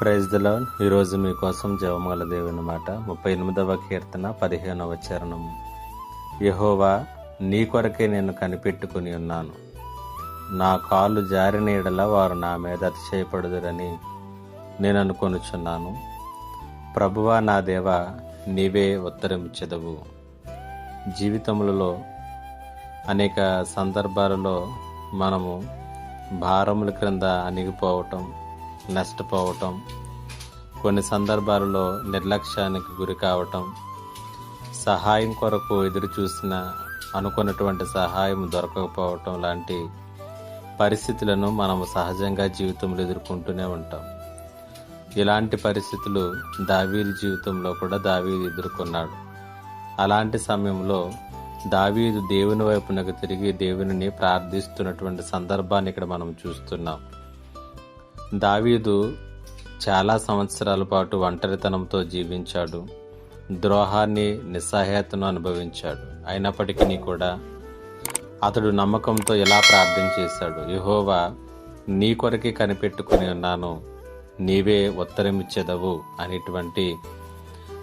Praise దిలో ఈరోజు మీకోసం జవమాల దేవుని మాట. ముప్పై ఎనిమిదవ కీర్తన పదిహేనవ చరణం. యహోవా నీ కొరకే నేను కనిపెట్టుకుని ఉన్నాను. నా కాళ్ళు జారినీడల వారు నా మీద అతిశయపడుదురని నేను అనుకొనుచున్నాను. ప్రభువా నా దేవ నీవే ఉత్తరమిచ్చెదవు. జీవితములలో అనేక సందర్భాలలో మనము భారముల క్రింద అణిగిపోవటం నష్టపోవటం కొన్ని సందర్భాలలో నిర్లక్ష్యానికి గురి కావటం సహాయం కొరకు ఎదురు చూసిన అనుకున్నటువంటి సహాయం దొరకకపోవటం లాంటి పరిస్థితులను మనము సహజంగా జీవితంలో ఎదుర్కొంటూనే ఉంటాం. ఇలాంటి పరిస్థితులు దావీదు జీవితంలో కూడా దావీదు ఎదుర్కొన్నాడు. అలాంటి సమయంలో దావీదు దేవుని వైపునకు తిరిగి దేవునిని ప్రార్థిస్తున్నటువంటి సందర్భాన్ని ఇక్కడ మనం చూస్తున్నాం. దావీదు చాలా సంవత్సరాల పాటు ఒంటరితనంతో జీవించాడు. ద్రోహాన్ని నిస్సహాయతను అనుభవించాడు. అయినప్పటికీ కూడా అతడు నమ్మకంతో ఎలా ప్రార్థన చేశాడు? యహోవా నీ కొరకే కనిపెట్టుకుని ఉన్నాను. నీవే ఉత్తరమిచ్చేదవు అనేటువంటి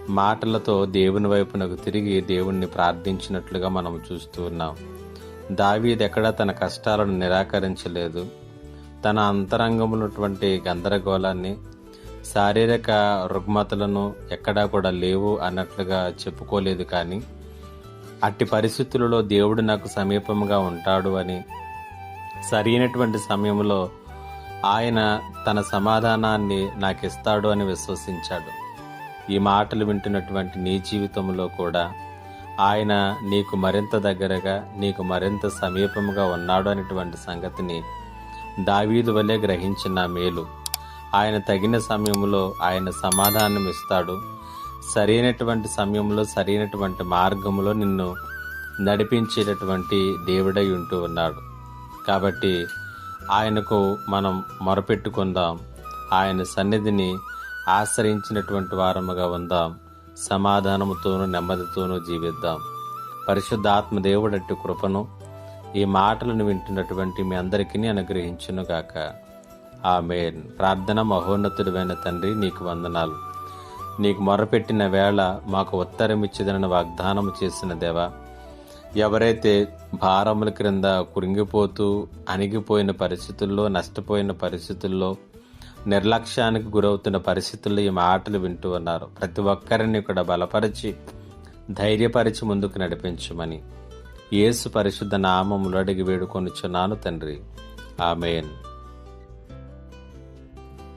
మాటలతో దేవుని వైపునకు తిరిగి దేవుణ్ణి ప్రార్థించినట్లుగా మనం చూస్తూ ఉన్నాం. దావీది ఎక్కడా తన కష్టాలను నిరాకరించలేదు. తన అంతరంగమున్నటువంటి గందరగోళాన్ని శారీరక రుగ్మతలను ఎక్కడా కూడా లేవు అన్నట్లుగా చెప్పుకోలేదు కానీ అట్టి పరిస్థితులలో దేవుడు నాకు సమీపంగా ఉంటాడు అని సరైనటువంటి సమయంలో ఆయన తన సమాధానాన్ని నాకు ఇస్తాడు అని విశ్వసించాడు. ఈ మాటలు వింటున్నటువంటి నీ జీవితంలో కూడా ఆయన నీకు మరింత దగ్గరగా నీకు మరింత సమీపంగా ఉన్నాడు అనేటువంటి సంగతిని దావీదు వలె గ్రహించిన మేలు. ఆయన తగిన సమయంలో ఆయన సమాధానం ఇస్తాడు సరైనటువంటి సమయంలో సరైనటువంటి మార్గంలో నిన్ను నడిపించేటటువంటి దేవుడై ఉంటూ ఉన్నాడు. కాబట్టి ఆయనకు మనం మొరపెట్టుకుందాం. ఆయన సన్నిధిని ఆశ్రయించినటువంటి వారముగా ఉందాం. సమాధానముతోనూ నెమ్మదితోనూ జీవిద్దాం. పరిశుద్ధాత్మ దేవుడట్టి కృపను ఈ మాటలను వింటున్నటువంటి మీ అందరికీ అనుగ్రహించునుగాక. గాక ఆమెన్. ప్రార్థన మహోన్నతుడైన తండ్రి నీకు వందనాలు. నీకు మొరపెట్టిన వేళ మాకు ఉత్తరమిచ్చిదనని వాగ్దానం చేసిన దేవా ఎవరైతే భారముల క్రింద కురింగిపోతూ అణిగిపోయిన పరిస్థితుల్లో నష్టపోయిన పరిస్థితుల్లో నిర్లక్ష్యానికి గురవుతున్న పరిస్థితుల్లో ఈ మాటలు వింటూ ఉన్నారు. ప్రతి ఒక్కరిని కూడా బలపరిచి ధైర్యపరిచి ముందుకు నడిపించమని. యేసు పరిశుద్ధ నామములు అడిగి వేడుకొనుచున్నాను తండ్రి. ఆమెన్.